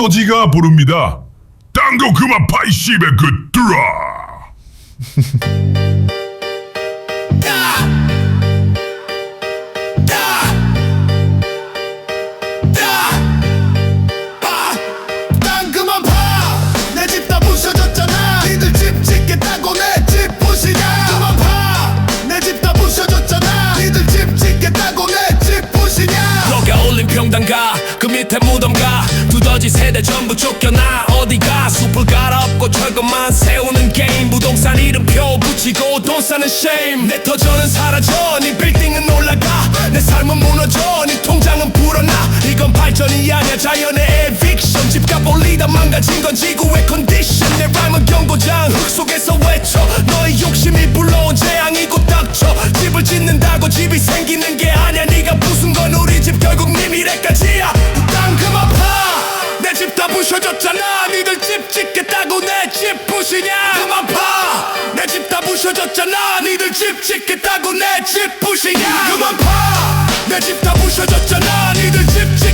두더지가 부릅니다. 딴 거 그만 파이 씨베 그들아. 평당가 그 밑에 무덤가. 두더지 세대 전부 쫓겨나. 어디가 숲을 갈아엎고 철거만 세우는 게임. 부동산 이름표 붙이고 돈 싸는 shame. 내 터전은 사라져. 네 빌딩은 올라가. 내 삶은 무너져. 네 통장은 불어나. 이건 발전이 아니야. 자연의 eviction. 집값 올리다 망가진 건 미래까지야. 땅 그만 파내 집 다 부셔졌잖아. 니들 집 짓겠다고 내 집 부시냐. 그만 파내 집 다 부셔졌잖아. 니들 집 짓겠다고 내 집 부시냐. 그만 파내 집 다 부셔졌잖아. 니들 집 짓